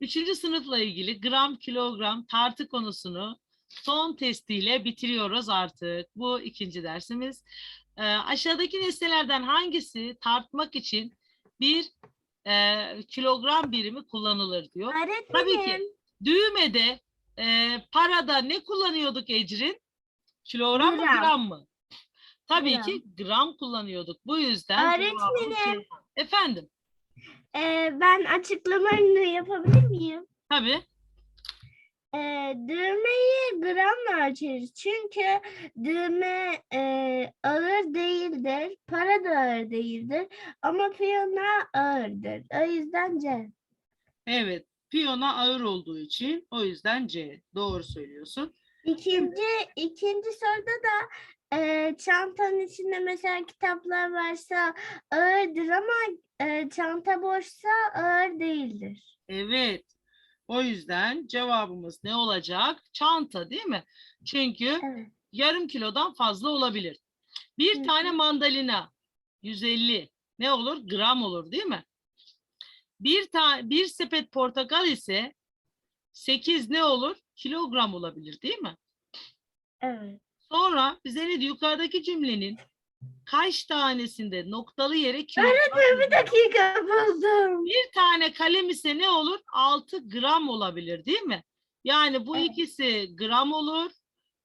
Üçüncü sınıfla ilgili gram, kilogram, tartı konusunu son testiyle bitiriyoruz artık. Bu ikinci dersimiz. Ee, aşağıdaki nesnelerden hangisi tartmak için bir e, kilogram birimi kullanılır diyor. Tabii ki. Öğretmenim. Düğmede, e, parada ne kullanıyorduk Ecrin? Kilogram mı Gram. gram mı? Tabii Gram. ki gram kullanıyorduk. Bu yüzden Öğretmenim. Efendim, Ee, ben açıklamaını yapabilir miyim? tabii. Ee, düğmeyi gramla ölçeriz. Çünkü düğme e, ağır değildir. Para da ağır değildir. Ama piyano ağırdır. O yüzden C. Evet, piyona ağır olduğu için o yüzden C. Doğru söylüyorsun. İkinci, ikinci soruda da e, çantanın içinde mesela kitaplar varsa ağırdır ama e, çanta boşsa ağır değildir. Evet. O yüzden cevabımız ne olacak? Çanta değil mi? Çünkü Evet. yarım kilodan fazla olabilir. Bir Hı tane mandalina 150 ne olur? Gram olur değil mi? Bir tane bir sepet portakal ise 8 ne olur? Kilogram olabilir değil mi? Evet. Sonra bize ne diyor? Yukarıdaki cümlenin kaç tanesinde noktalı yere kilogram Öğretmenim bir dakika buldum. Bir tane kalem ise ne olur? 6 gram olabilir değil mi? Yani bu ikisi gram olur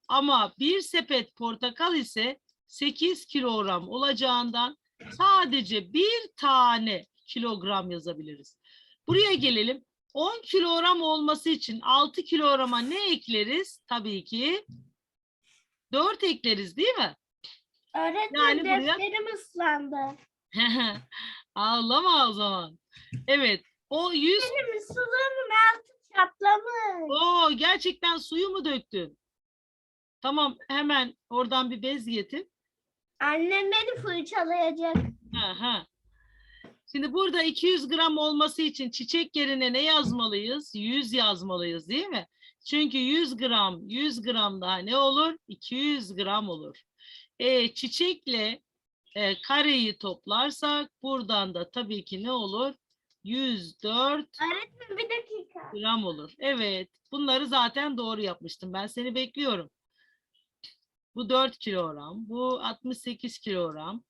ama bir sepet portakal ise 8 kilogram olacağından sadece bir tane kilogram yazabiliriz. Buraya gelelim. 10 kilogram olması için 6 kilograma ne ekleriz? Tabii ki 4 ekleriz değil mi? Öğretmenim buraya- defterim ıslandı. Ağlama o zaman. Evet. O 100 Benim suluğumun altı çatlamış. Oo, gerçekten suyu mu döktün? Tamam, hemen oradan bir bez getir. Annem beni fırçalayacak. Aha. Şimdi burada 200 gram olması için çiçek yerine ne yazmalıyız? 100 yazmalıyız değil mi? Çünkü 100 gram, 100 gram daha ne olur? 200 gram olur. E, çiçekle e, kareyi toplarsak buradan da tabii ki ne olur? 104 Öğretmenim bir dakika. gram olur. Evet, bunları zaten doğru yapmıştım. Ben seni bekliyorum. Bu 4 kilogram, bu 68 kilogram.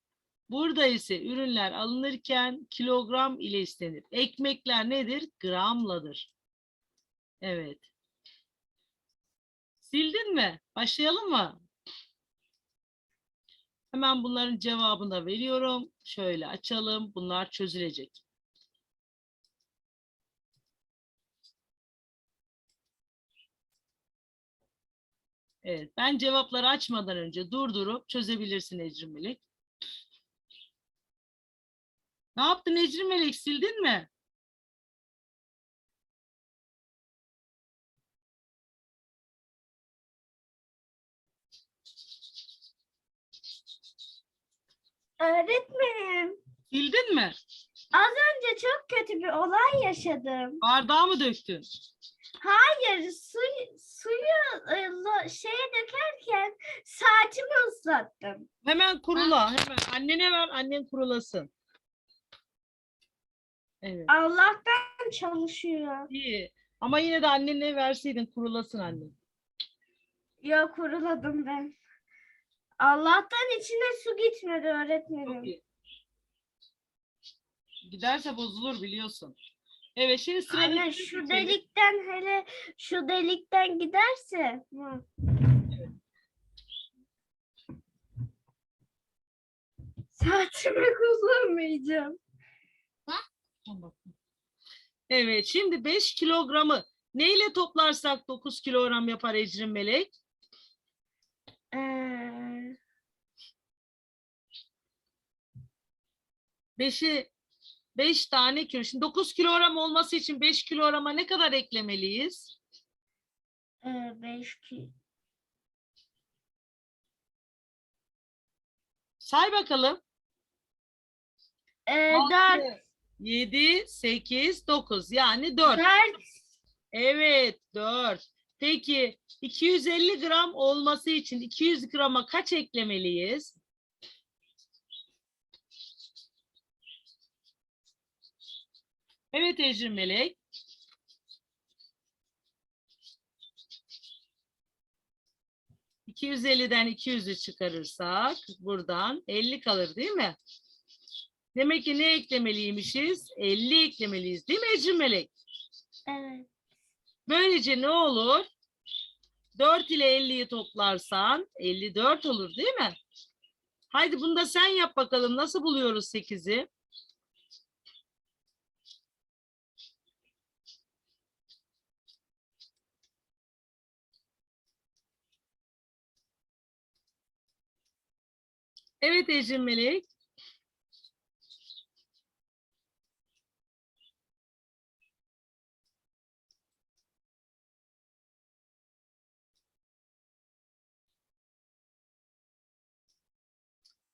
Burada ise ürünler alınırken kilogram ile istenir. Ekmekler nedir? Gramladır. Evet. Sildin mi? Başlayalım mı? Hemen bunların cevabını veriyorum. Şöyle açalım. Bunlar çözülecek. Evet, ben cevapları açmadan önce durdurup çözebilirsin Ecrin Melek. Ne yaptın Ecrin Melek? Sildin mi? Öğretmenim Sildin mi? az önce çok kötü bir olay yaşadım. Bardağı mı döktün? Hayır suyu, suyu e, lo- şeye dökerken saatimi ıslattım. Hemen kurula. Hemen annene ver, annen kurulasın. Evet, Allah'tan çalışıyor. iyi. Ama yine de annene verseydin kurulasın annen. Ya kuruladım ben. Allah'tan içine su gitmedi Çok öğretmenim. iyi. Giderse bozulur biliyorsun. Evet, şimdi sıra Anne şu delikten hele şu delikten giderse. Hı. Saatimi kullanmayacağım. Evet, şimdi 5 kilogramı neyle toplarsak 9 kilogram yapar Ecrin Melek? Ee, 5'i 5 tane kilo. Şimdi 9 kilogram olması için 5 kilograma ne kadar eklemeliyiz? e, beş ki. Say bakalım. Ee, dört. 7, 8, 9 yani 4. Dört. Evet 4. Peki 250 gram olması için 200 grama kaç eklemeliyiz? Evet Ecrin Melek. İki yüz elliden iki yüzü çıkarırsak buradan elli kalır değil mi? Demek ki ne eklemeliymişiz? Elli eklemeliyiz değil mi Ecrin Melek? Evet. Böylece ne olur? 4 ile 50'yi toplarsan 54 olur değil mi? Haydi bunu da sen yap bakalım. Nasıl buluyoruz 8'i? Evet Ecrin Melek.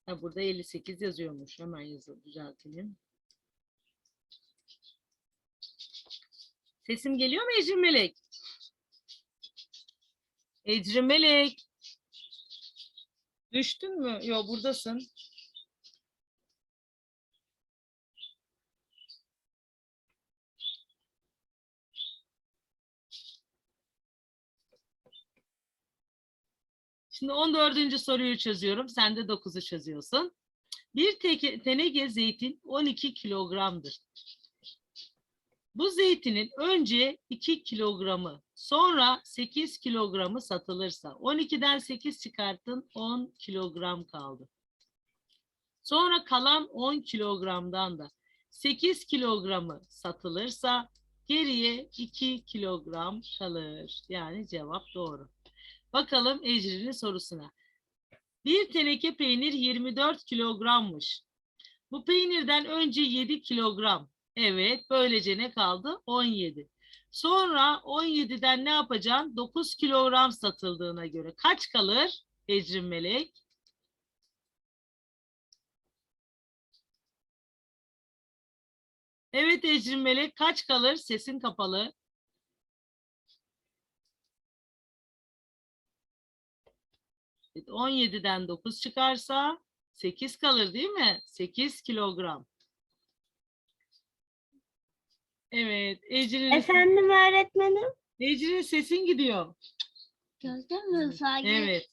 Ha, burada 58 yazıyormuş. Hemen yazı düzeltelim. Sesim geliyor mu Ecrin Melek? Ecrin Melek. Düştün mü? Yok buradasın. Şimdi 14. soruyu çözüyorum. Sen de 9'u çözüyorsun. Bir teke- teneke zeytin 12 kilogramdır. Bu zeytinin önce 2 kilogramı, sonra 8 kilogramı satılırsa 12'den 8 çıkarttın 10 kilogram kaldı. Sonra kalan 10 kilogramdan da 8 kilogramı satılırsa geriye 2 kilogram kalır. Yani cevap doğru. Bakalım Ecrin'in sorusuna. Bir teneke peynir 24 kilogrammış. Bu peynirden önce 7 kilogram. Evet, böylece ne kaldı? 17. Sonra 17'den ne yapacaksın? 9 kilogram satıldığına göre kaç kalır Ecrin Melek? Evet Ecrin Melek kaç kalır? Sesin kapalı. 17'den 9 çıkarsa 8 kalır değil mi? 8 kilogram. Evet, Ecrin'in Efendim öğretmenim? Ecrin'in sesin gidiyor. Gördün mü? Sadece Evet.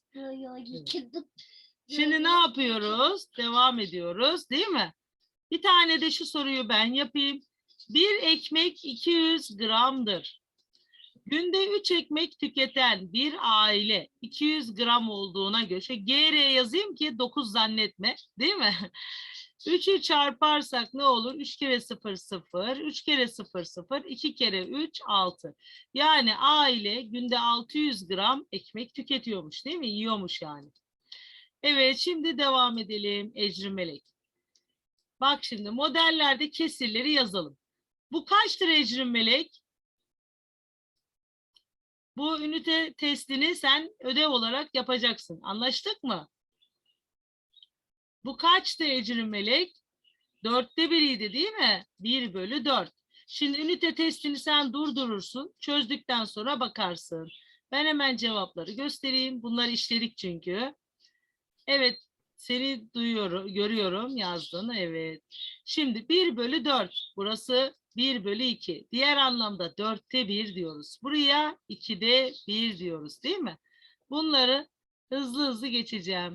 Şimdi ne yapıyoruz? Devam ediyoruz, değil mi? Bir tane de şu soruyu ben yapayım. Bir ekmek 200 gramdır. Günde 3 ekmek tüketen bir aile 200 gram olduğuna göre şey, GR yazayım ki 9 zannetme, değil mi? 3'ü çarparsak ne olur? 3 kere 0 0, 3 kere 0 0, 2 kere 3 6. Yani aile günde 600 gram ekmek tüketiyormuş değil mi? Yiyormuş yani. Evet şimdi devam edelim Ecrin Melek. Bak şimdi modellerde kesirleri yazalım. Bu kaçtır Ecrin Melek? Bu ünite testini sen ödev olarak yapacaksın. Anlaştık mı? Bu kaçtı Ecrin Melek? Dörtte biriydi değil mi? Bir bölü dört. Şimdi ünite testini sen durdurursun. Çözdükten sonra bakarsın. Ben hemen cevapları göstereyim. Bunları işledik çünkü. Evet, seni duyuyorum, görüyorum yazdın. Evet. Şimdi 1 bölü 4. Burası 1 bölü 2. Diğer anlamda 4'te 1 diyoruz. Buraya 2'de 1 diyoruz değil mi? Bunları hızlı hızlı geçeceğim.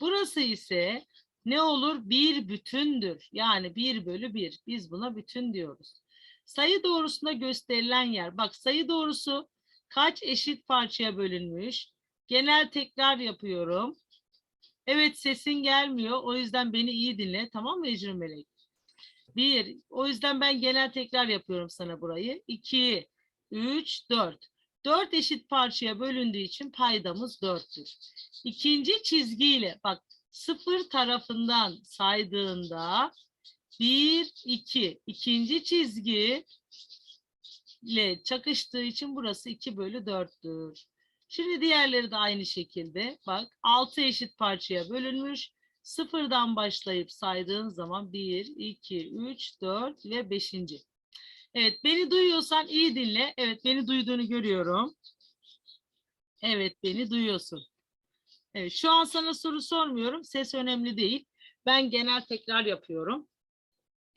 Burası ise ne olur? Bir bütündür. Yani 1 bölü 1. Biz buna bütün diyoruz. Sayı doğrusunda gösterilen yer. Bak sayı doğrusu kaç eşit parçaya bölünmüş? Genel tekrar yapıyorum. Evet sesin gelmiyor. O yüzden beni iyi dinle. Tamam mı Ecrin Melek? Bir. O yüzden ben genel tekrar yapıyorum sana burayı. İki, üç, dört. Dört eşit parçaya bölündüğü için paydamız dörttür. İkinci çizgiyle bak sıfır tarafından saydığında bir, iki. İkinci çizgi ile çakıştığı için burası 2 bölü 4'tür. Şimdi diğerleri de aynı şekilde. Bak 6 eşit parçaya bölünmüş. Sıfırdan başlayıp saydığın zaman 1, 2, 3, 4 ve 5. Evet beni duyuyorsan iyi dinle. Evet beni duyduğunu görüyorum. Evet beni duyuyorsun. Evet şu an sana soru sormuyorum. Ses önemli değil. Ben genel tekrar yapıyorum.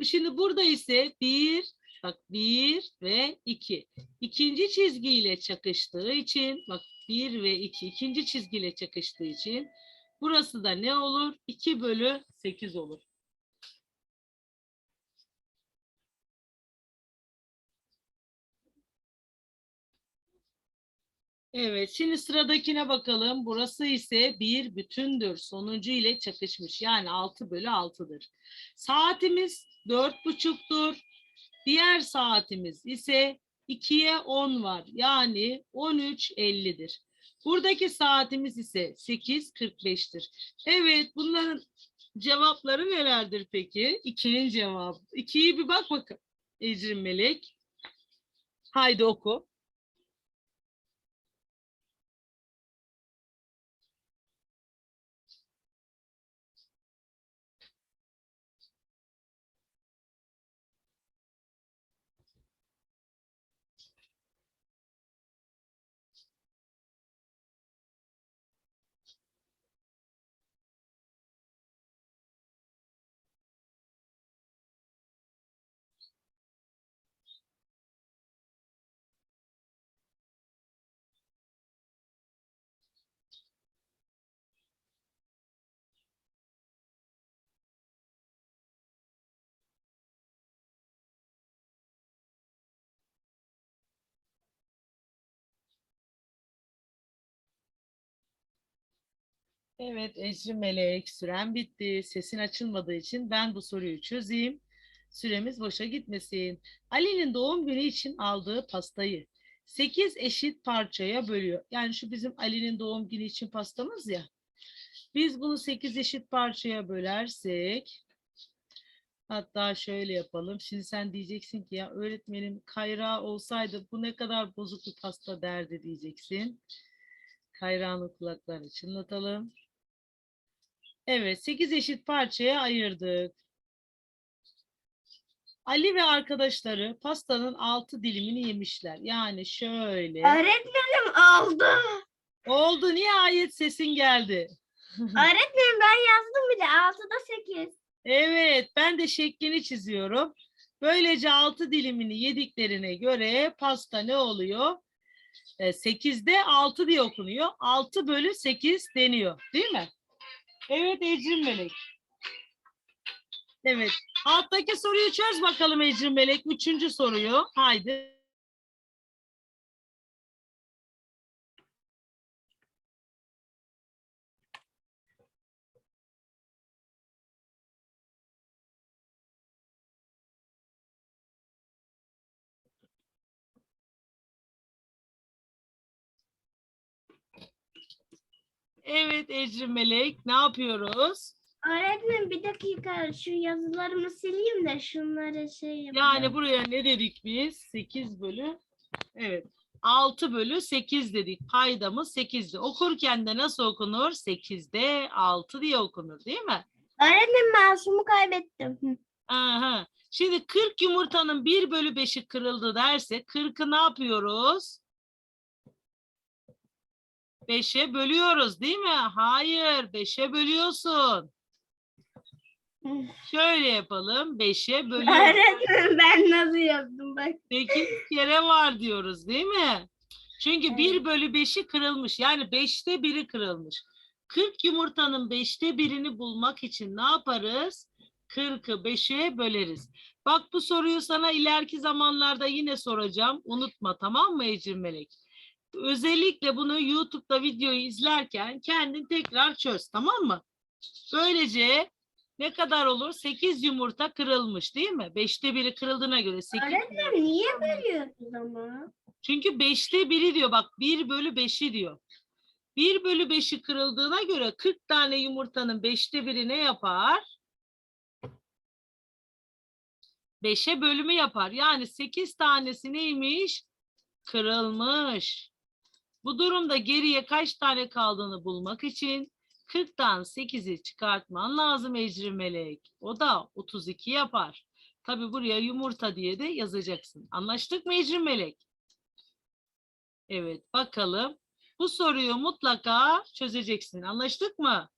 Şimdi burada ise 1, Bak bir ve iki. İkinci çizgiyle çakıştığı için bak bir ve iki ikinci çizgiyle çakıştığı için burası da ne olur? 2 bölü 8 olur. Evet, şimdi sıradakine bakalım. Burası ise bir bütündür. Sonuncu ile çakışmış. Yani 6 bölü 6'dır. Saatimiz dört buçuktur. Diğer saatimiz ise 2'ye 10 var. Yani 13.50'dir. Buradaki saatimiz ise 8.45'tir. Evet, bunların cevapları nelerdir peki? 2'nin cevabı. 2'yi bir bak bakın. Ecrin Melek. Haydi oku. Evet Ecrin Melek süren bitti. Sesin açılmadığı için ben bu soruyu çözeyim. Süremiz boşa gitmesin. Ali'nin doğum günü için aldığı pastayı 8 eşit parçaya bölüyor. Yani şu bizim Ali'nin doğum günü için pastamız ya. Biz bunu 8 eşit parçaya bölersek hatta şöyle yapalım. Şimdi sen diyeceksin ki ya öğretmenim kayrağı olsaydı bu ne kadar bozuk bir pasta derdi diyeceksin. Kayrağının kulaklarını çınlatalım. Evet, 8 eşit parçaya ayırdık. Ali ve arkadaşları pastanın 6 dilimini yemişler. Yani şöyle. Öğretmenim oldu. Oldu, nihayet sesin geldi. Öğretmenim ben yazdım bile 6'da 8. Evet, ben de şeklini çiziyorum. Böylece 6 dilimini yediklerine göre pasta ne oluyor? 8'de 6 diye okunuyor. 6 bölü 8 deniyor. Değil mi? Evet Ecrin Melek. Evet. Alttaki soruyu çöz bakalım Ecrin Melek. Üçüncü soruyu. Haydi. Evet Ecrin Melek. Ne yapıyoruz? Öğretmenim bir dakika şu yazılarımı sileyim de şunları şey yapayım. Yani buraya ne dedik biz? 8 bölü evet 6 bölü 8 dedik. Paydamız 8'di. Okurken de nasıl okunur? 8'de 6 diye okunur değil mi? Öğretmenim masumu kaybettim. Aha. Şimdi 40 yumurtanın 1 bölü 5'i kırıldı derse 40'ı ne yapıyoruz? 5'e bölüyoruz değil mi? Hayır 5'e bölüyorsun. Şöyle yapalım 5'e bölüyoruz. Öğretmenim ben nasıl yaptım bak. 8 kere var diyoruz değil mi? Çünkü Evet. 1 bölü 5'i kırılmış. Yani 5'te 1'i kırılmış. 40 yumurtanın 5'te 1'ini bulmak için ne yaparız? 40'ı 5'e böleriz. Bak bu soruyu sana ileriki zamanlarda yine soracağım. Unutma tamam mı Ecrin Melek? Özellikle bunu YouTube'da videoyu izlerken kendin tekrar çöz tamam mı? Böylece ne kadar olur? 8 yumurta kırılmış değil mi? 5'te 1'i kırıldığına göre 8 Öğretmenim niye bölüyorsunuz ama? çünkü beşte biri diyor bak 1 bölü 5'i diyor. 1 bölü 5'i kırıldığına göre 40 tane yumurtanın beşte biri ne yapar? 5'e bölümü yapar. Yani 8 tanesi neymiş? Kırılmış. Bu durumda geriye kaç tane kaldığını bulmak için 40'tan 8'i çıkartman lazım Ecrin Melek. O da 32 yapar. Tabi buraya yumurta diye de yazacaksın. Anlaştık mı Ecrin Melek? Evet bakalım. Bu soruyu mutlaka çözeceksin. Anlaştık mı?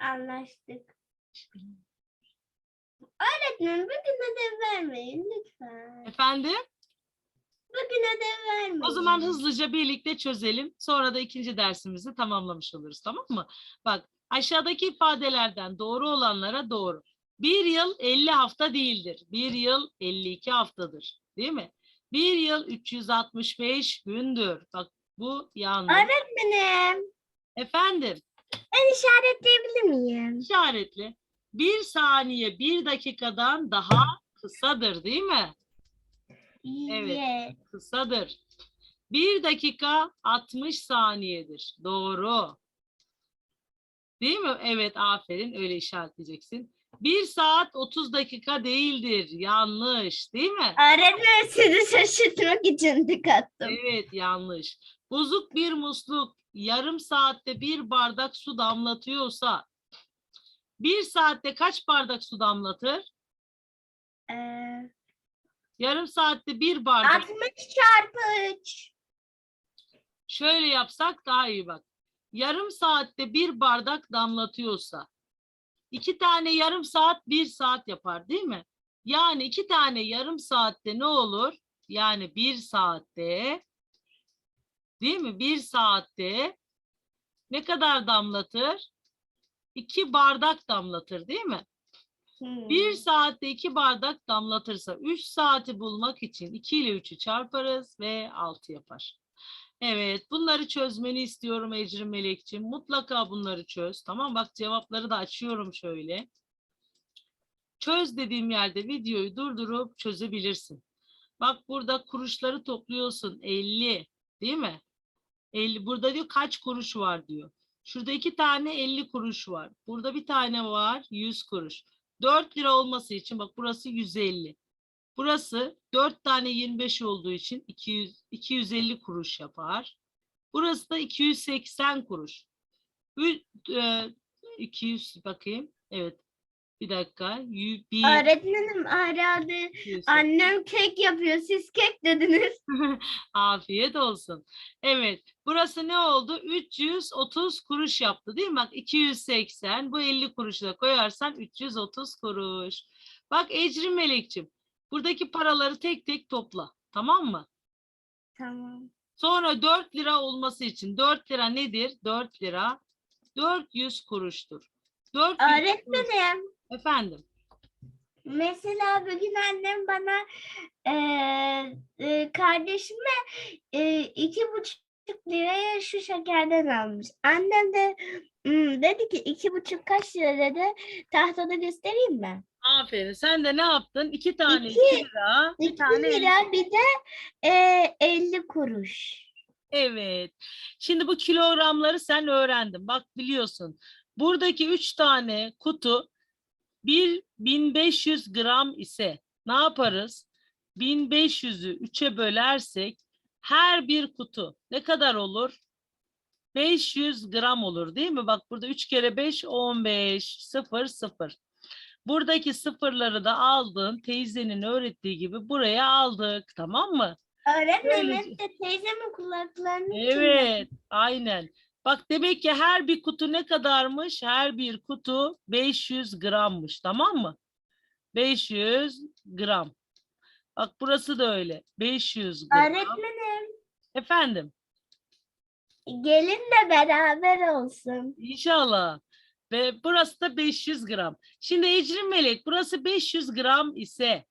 Anlaştık. Öğretmenim bugün ödev vermeyin lütfen. Efendim? Bugün ödev vermeyin. O zaman hızlıca birlikte çözelim. Sonra da ikinci dersimizi tamamlamış oluruz. Tamam mı? Bak aşağıdaki ifadelerden doğru olanlara doğru. Bir yıl 50 hafta değildir. Bir yıl 52 haftadır. Değil mi? Bir yıl 365 gündür. Bak bu yanlış. Öğretmenim Efendim ben işaretleyebilir miyim? işaretli. Bir saniye bir dakikadan daha kısadır değil mi? Evet. Kısadır. Bir dakika 60 saniyedir. Doğru. Değil mi? Evet aferin öyle işaretleyeceksin. Bir saat 30 dakika değildir. Yanlış değil mi? Öğretmenim sizi şaşırtmak için tıkattım. Evet yanlış. Bozuk bir musluk yarım saatte bir bardak su damlatıyorsa bir saatte kaç bardak su damlatır? Ee, Yarım saatte bir bardak. 60 çarpı 3. Şöyle yapsak daha iyi bak. Yarım saatte bir bardak damlatıyorsa iki tane yarım saat bir saat yapar değil mi? Yani iki tane yarım saatte ne olur? Yani bir saatte değil mi? Bir saatte ne kadar damlatır? İki bardak damlatır değil mi? Hmm. Bir saatte iki bardak damlatırsa üç saati bulmak için iki ile üçü çarparız ve altı yapar. Evet bunları çözmeni istiyorum Ecrin Melekciğim. Mutlaka bunları çöz. Tamam bak cevapları da açıyorum şöyle. Çöz dediğim yerde videoyu durdurup çözebilirsin. Bak burada kuruşları topluyorsun 50 değil mi? 50 burada diyor kaç kuruş var diyor. Şurada iki tane 50 kuruş var. Burada bir tane var 100 kuruş. 4 lira olması için bak burası 150. Burası 4 tane 25 olduğu için 200, 250 kuruş yapar. Burası da 280 kuruş. Ü- e, 200 bakayım. Evet. Bir dakika. Yü- Bir, Öğretmenim herhalde 280. annem kek yapıyor. Siz kek dediniz. Afiyet olsun. Evet. Burası ne oldu? 330 kuruş yaptı değil mi? Bak 280. Bu 50 kuruşu da koyarsan 330 kuruş. Bak Ecrin Melekçim. Buradaki paraları tek tek topla. Tamam mı? Tamam. Sonra 4 lira olması için 4 lira nedir? 4 lira 400 kuruştur. 400 kuruş- Öğretmenim Efendim. mesela bugün annem bana eee e, kardeşime e, iki buçuk liraya şu şekerden almış. Annem de "Hmm," dedi ki iki buçuk kaç lira dedi. Tahtada göstereyim mi? Aferin. Sen de ne yaptın? 2 tane İki- 2 lira, bir İki tane elli lira bir de e, 50 kuruş. Evet. Şimdi bu kilogramları sen öğrendin. Bak biliyorsun. Buradaki üç tane kutu bir 1500 gram ise ne yaparız? 1500'ü 3'e bölersek her bir kutu ne kadar olur? 500 gram olur değil mi? Bak burada 3 kere 5 15 0 0. Buradaki sıfırları da aldın. Teyzenin öğrettiği gibi buraya aldık. Tamam mı? Öğretmenim de teyzemin kulaklarını Evet, aynen. Bak demek ki her bir kutu ne kadarmış? Her bir kutu 500 grammış, tamam mı? 500 gram. Bak burası da öyle. 500 gram. Öğretmenim Efendim, gelin de beraber olsun. inşallah. Ve burası da 500 gram. Şimdi Ecrin Melek, burası 500 gram ise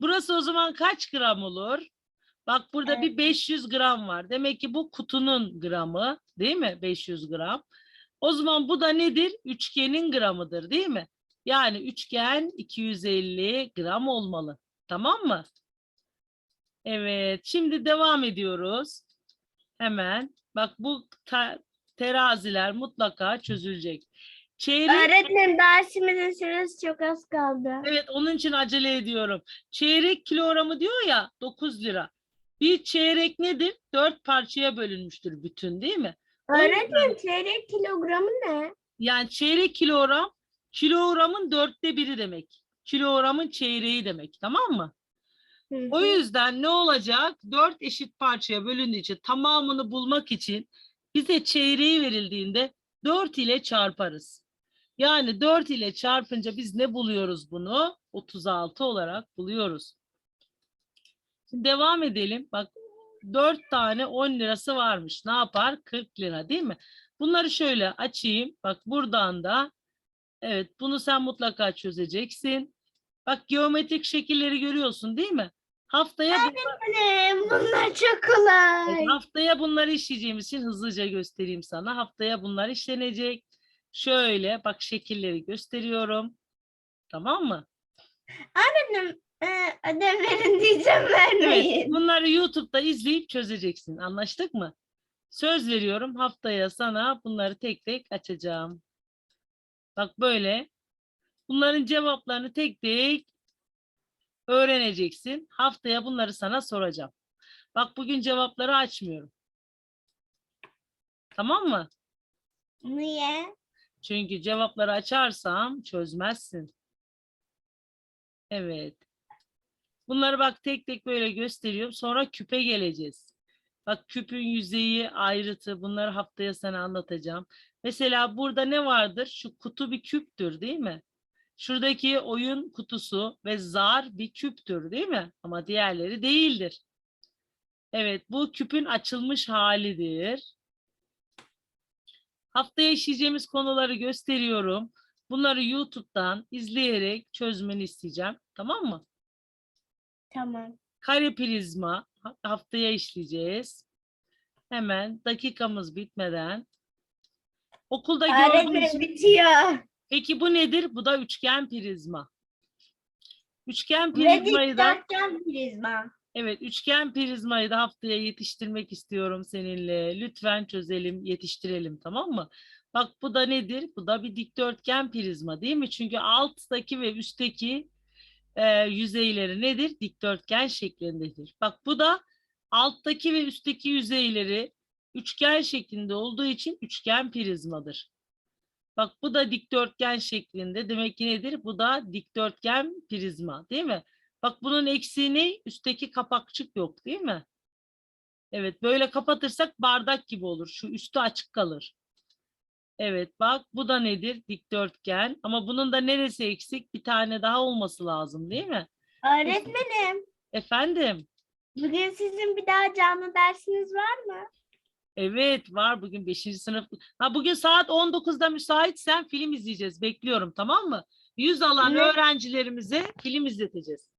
burası o zaman kaç gram olur? Bak burada bir 500 gram var. Demek ki bu kutunun gramı değil mi? 500 gram. O zaman bu da nedir? Üçgenin gramıdır değil mi? Yani üçgen 250 gram olmalı. Tamam mı? Evet. Şimdi devam ediyoruz. Hemen. Bak bu teraziler mutlaka çözülecek. Çeyrek Öğretmenim dersimizin süresi çok az kaldı. Evet onun için acele ediyorum. Çeyrek kilogramı diyor ya 9 lira. Bir çeyrek nedir? Dört parçaya bölünmüştür bütün değil mi? O Öğretmenim çeyrek kilogramı ne? Yani çeyrek kilogram kilogramın dörtte biri demek. Kilogramın çeyreği demek tamam mı? Hı O hı. yüzden ne olacak? Dört eşit parçaya bölündüğü için tamamını bulmak için bize çeyreği verildiğinde dört ile çarparız. Yani 4 ile çarpınca biz ne buluyoruz bunu? 36 olarak buluyoruz. Şimdi devam edelim. Bak 4 tane 10 lirası varmış. Ne yapar? 40 lira değil mi? Bunları şöyle açayım. Bak buradan da evet bunu sen mutlaka çözeceksin. Bak geometrik şekilleri görüyorsun değil mi? Haftaya bu- Annem bunlar çok kolay. Evet, haftaya bunları işleyeceğimiz için hızlıca göstereyim sana. Haftaya bunlar işlenecek. Şöyle bak şekilleri gösteriyorum. Tamam mı? Annem e, ödev verin diyeceğim Evet. vermeyin. Bunları YouTube'da izleyip çözeceksin. Anlaştık mı? Söz veriyorum haftaya sana bunları tek tek açacağım. Bak böyle. Bunların cevaplarını tek tek öğreneceksin. Haftaya bunları sana soracağım. Bak bugün cevapları açmıyorum. Tamam mı? Niye? Çünkü cevapları açarsam çözmezsin. Evet. Bunları bak tek tek böyle gösteriyorum. Sonra küpe geleceğiz. Bak küpün yüzeyi, ayrıtı bunları haftaya sana anlatacağım. Mesela burada ne vardır? Şu kutu bir küptür değil mi? Şuradaki oyun kutusu ve zar bir küptür değil mi? Ama diğerleri değildir. Evet bu küpün açılmış halidir. Haftaya işleyeceğimiz konuları gösteriyorum. Bunları YouTube'dan izleyerek çözmeni isteyeceğim. Tamam mı? Tamam. Kare prizma ha- haftaya işleyeceğiz. Hemen dakikamız bitmeden. Okulda gördüğünüz... Bitiyor. Peki bu nedir? Bu da üçgen prizma. Üçgen prizmayı da dikdörtgen prizma. evet üçgen prizmayı da haftaya yetiştirmek istiyorum seninle. Lütfen çözelim, yetiştirelim tamam mı? Bak bu da nedir? Bu da bir dikdörtgen prizma değil mi? Çünkü alttaki ve üstteki e, yüzeyleri nedir? Dikdörtgen şeklindedir. Bak bu da alttaki ve üstteki yüzeyleri üçgen şeklinde olduğu için üçgen prizmadır. Bak bu da dikdörtgen şeklinde. Demek ki nedir? Bu da dikdörtgen prizma değil mi? Bak bunun eksiği ne? Üstteki kapakçık yok değil mi? Evet böyle kapatırsak bardak gibi olur. Şu üstü açık kalır. Evet bak bu da nedir? Dikdörtgen. Ama bunun da neresi eksik? Bir tane daha olması lazım değil mi? Öğretmenim, Efendim? bugün sizin bir daha canlı dersiniz var mı? Evet var bugün 5. sınıf. Ha bugün saat 19'da müsaitsen film izleyeceğiz. Bekliyorum tamam mı? 100 alan Ne? öğrencilerimize film izleteceğiz.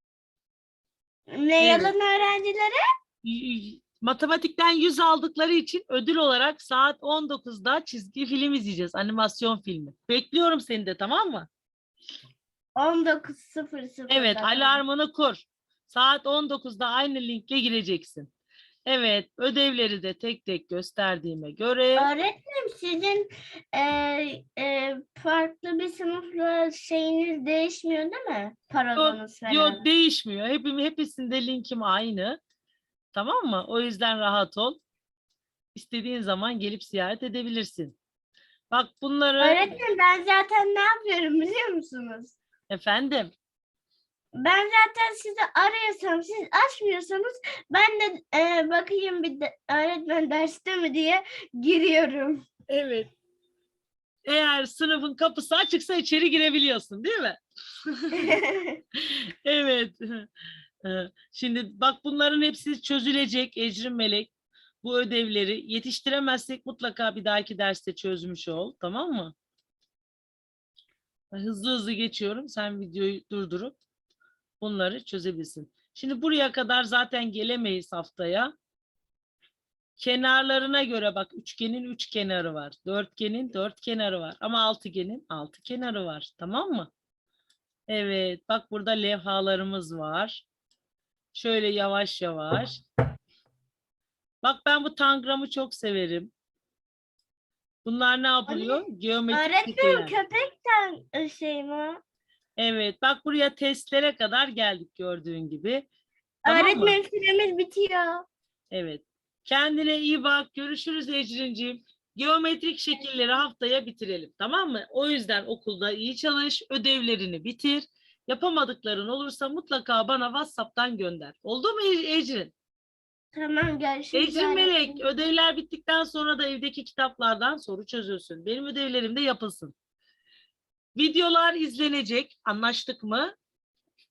Ne Evet. yalan öğrencilere? Matematikten 100 aldıkları için ödül olarak saat 19'da çizgi film izleyeceğiz. Animasyon filmi. Bekliyorum seni de tamam mı? 19.00. Evet alarmını kur. Saat 19'da aynı linkle gireceksin. Evet ödevleri de tek tek gösterdiğime göre Öğretmenim sizin e, e, farklı bir sınıfla şeyiniz değişmiyor değil mi? Parodonuz falan. yok değişmiyor. Hepim, hepsinde linkim aynı. Tamam mı? O yüzden rahat ol. İstediğin zaman gelip ziyaret edebilirsin. Bak bunları Öğretmenim ben zaten ne yapıyorum biliyor musunuz? efendim Ben zaten sizi arıyorsam siz açmıyorsanız ben de e, bakayım bir de, öğretmen derste mi diye giriyorum. Evet. Eğer sınıfın kapısı açıksa içeri girebiliyorsun, değil mi? Evet. Ee, Şimdi bak bunların hepsi çözülecek Ecrin Melek. Bu ödevleri yetiştiremezsek mutlaka bir dahaki derste çözmüş ol, tamam mı? Hızlı hızlı geçiyorum. Sen videoyu durdurup bunları çözebilsin. Şimdi buraya kadar zaten gelemeyiz haftaya. Kenarlarına göre bak üçgenin üç kenarı var. Dörtgenin dört kenarı var. Ama altıgenin altı kenarı var. Tamam mı? Evet. Bak burada levhalarımız var. Şöyle yavaş yavaş. Bak ben bu tangramı çok severim. Bunlar ne yapılıyor? Geometrik Öğretmenim şekiller. köpekten e, şey mi? Evet. Bak buraya testlere kadar geldik gördüğün gibi. Tamam mı? Öğretmenim süremiz bitiyor. Evet. Kendine iyi bak. Görüşürüz Ecrin'ciğim. Geometrik şekilleri haftaya bitirelim. Tamam mı? O yüzden okulda iyi çalış. Ödevlerini bitir. Yapamadıkların olursa mutlaka bana WhatsApp'tan gönder. Oldu mu Ecrin? Tamam görüşürüz. Ecrin Melek, ödevler bittikten sonra da evdeki kitaplardan soru çözüyorsun. Benim ödevlerim de yapılsın. Videolar izlenecek. Anlaştık mı?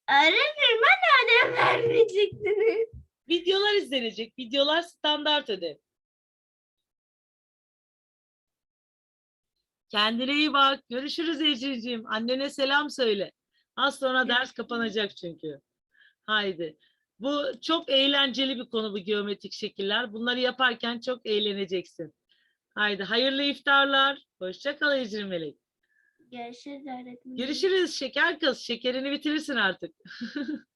Öğretmenim bana ödev vermeyecektiniz. Videolar izlenecek. Videolar standart ödev. Kendine iyi bak. Görüşürüz Ececiğim. Annene selam söyle. Az sonra ders kapanacak çünkü. Haydi. Bu çok eğlenceli bir konu bu geometrik şekiller. Bunları yaparken çok eğleneceksin. Haydi hayırlı iftarlar. Hoşça kal Ecrin Melek. Görüşürüz öğretmenim. Görüşürüz şeker kız. Şekerini bitirirsin artık.